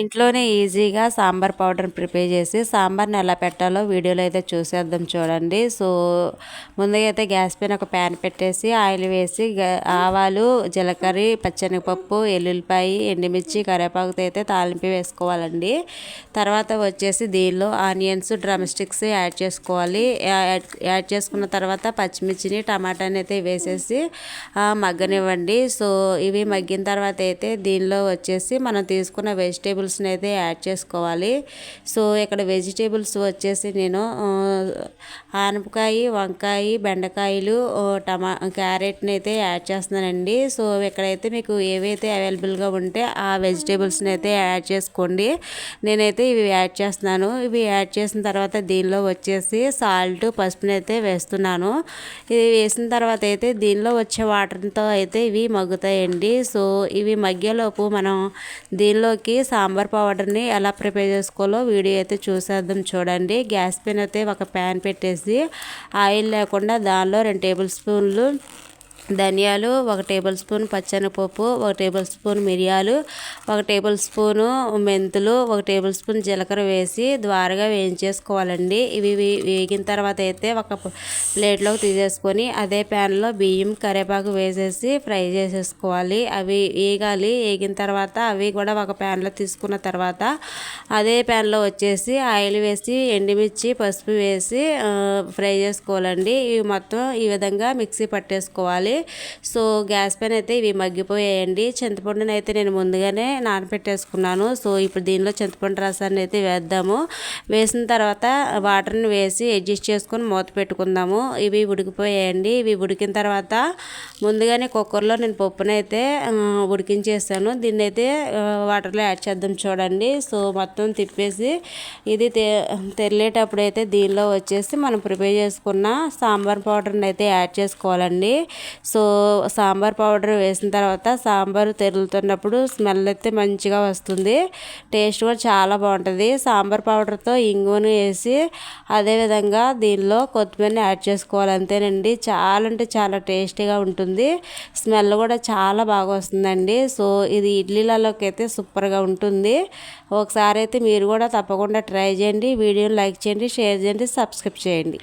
ఇంట్లోనే ఈజీగా sambar powder prepare చేసి సాంబార్ని ఎలా పెట్టాలో వీడియోలో అయితే చూసేద్దాం చూడండి. సో ముందుగా అయితే గ్యాస్ పైన ఒక ప్యాన్ పెట్టేసి ఆయిల్ వేసి ఆవాలు జీలకర్ర పచ్చనిపప్పు ఎల్లుల్లిపాయ ఎండుమిర్చి కరివేపాకుతో అయితే తాలింపు వేసుకోవాలండి. తర్వాత వచ్చేసి దీనిలో ఆనియన్స్ డ్రమ్ స్టిక్స్ యాడ్ చేసుకోవాలి. యాడ్ చేసుకున్న తర్వాత పచ్చిమిర్చిని టమాటాని అయితే వేసేసి మగ్గనివ్వండి. సో ఇవి మగ్గిన తర్వాత అయితే దీనిలో వచ్చేసి మనం తీసుకున్న వెజిటేబుల్ వెజిటేబుల్స్ని అయితే యాడ్ చేసుకోవాలి. సో ఇక్కడ వెజిటేబుల్స్ వచ్చేసి నేను ఆనపకాయ వంకాయ బెండకాయలు టమా క్యారెట్ని అయితే యాడ్ చేస్తున్నానండి. సో ఇక్కడైతే మీకు ఏవైతే అవైలబుల్గా ఉంటే ఆ వెజిటేబుల్స్ని అయితే యాడ్ చేసుకోండి. నేనైతే ఇవి యాడ్ చేస్తున్నాను. ఇవి యాడ్ చేసిన తర్వాత దీనిలో వచ్చేసి సాల్ట్ పసుపుని అయితే వేస్తున్నాను. ఇది వేసిన తర్వాత అయితే దీనిలో వచ్చే వాటర్తో అయితే ఇవి మగ్గుతాయండి. సో ఇవి మగ్గేలోపు మనం దీనిలోకి సాంబార్ సాంబార్ పౌడర్ని ఎలా ప్రిపేర్ చేసుకోవాలో వీడియో అయితే చూసేద్దాం చూడండి. గ్యాస్ పైన అయితే ఒక ప్యాన్ పెట్టేసి ఆయిల్ లేకుండా దానిలో రెండు టేబుల్ స్పూన్లు ధనియాలు ఒక టేబుల్ స్పూన్ పచ్చనిపప్పు ఒక టేబుల్ స్పూన్ మిరియాలు ఒక టేబుల్ స్పూను మెంతులు ఒక టేబుల్ స్పూన్ జీలకర్ర వేసి ద్వారగా వేయించేసుకోవాలండి. ఇవి వేగిన తర్వాత అయితే ఒక ప్లేట్లోకి తీసేసుకొని అదే ప్యాన్లో బియ్యం కరివేపాకు వేసేసి ఫ్రై చేసేసుకోవాలి. అవి వేగాలి. వేగిన తర్వాత అవి కూడా ఒక ప్యాన్లో తీసుకున్న తర్వాత అదే ప్యాన్లో వచ్చేసి ఆయిల్ వేసి ఎండుమిర్చి పసుపు వేసి ఫ్రై చేసుకోవాలండి. ఇవి మొత్తం ఈ విధంగా మిక్సీ పట్టేసుకోవాలి. సో గ్యాస్ పైన అయితే ఇవి మగ్గిపోయాయండి. చింతపండుని అయితే నేను ముందుగానే నానపెట్టేసుకున్నాను. సో ఇప్పుడు దీనిలో చింతపండు రసాన్ని అయితే వేద్దాము. వేసిన తర్వాత వాటర్ని వేసి అడ్జస్ట్ చేసుకొని మూత పెట్టుకుందాము. ఇవి ఉడికిపోయాయండి. ఇవి ఉడికిన తర్వాత ముందుగానే కుక్కర్లో నేను పప్పునైతే ఉడికించేసాను. దీన్ని అయితే వాటర్లో యాడ్ చేద్దాం చూడండి. సో మొత్తం తిప్పేసి ఇది తెరిలేటప్పుడు అయితే దీనిలో వచ్చేసి మనం ప్రిపేర్ చేసుకున్న సాంబార్ పౌడర్ని అయితే యాడ్ చేసుకోవాలండి. సో సాంబార్ పౌడర్ వేసిన తర్వాత సాంబార్ తెరులుతున్నప్పుడు స్మెల్ అయితే మంచిగా వస్తుంది. టేస్ట్ కూడా చాలా బాగుంటుంది. సాంబార్ పౌడర్తో ఇంగువను వేసి అదేవిధంగా దీనిలో కొత్తిమీరని యాడ్ చేసుకోవాలి. అంతేనండి. చాలా అంటే చాలా టేస్టీగా ఉంటుంది. స్మెల్ కూడా చాలా బాగా వస్తుందండి. సో ఇది ఇడ్లీలలోకి అయితే సూపర్గా ఉంటుంది. ఒకసారి అయితే మీరు కూడా తప్పకుండా ట్రై చేయండి. వీడియోని లైక్ చేయండి షేర్ చేయండి సబ్స్క్రైబ్ చేయండి.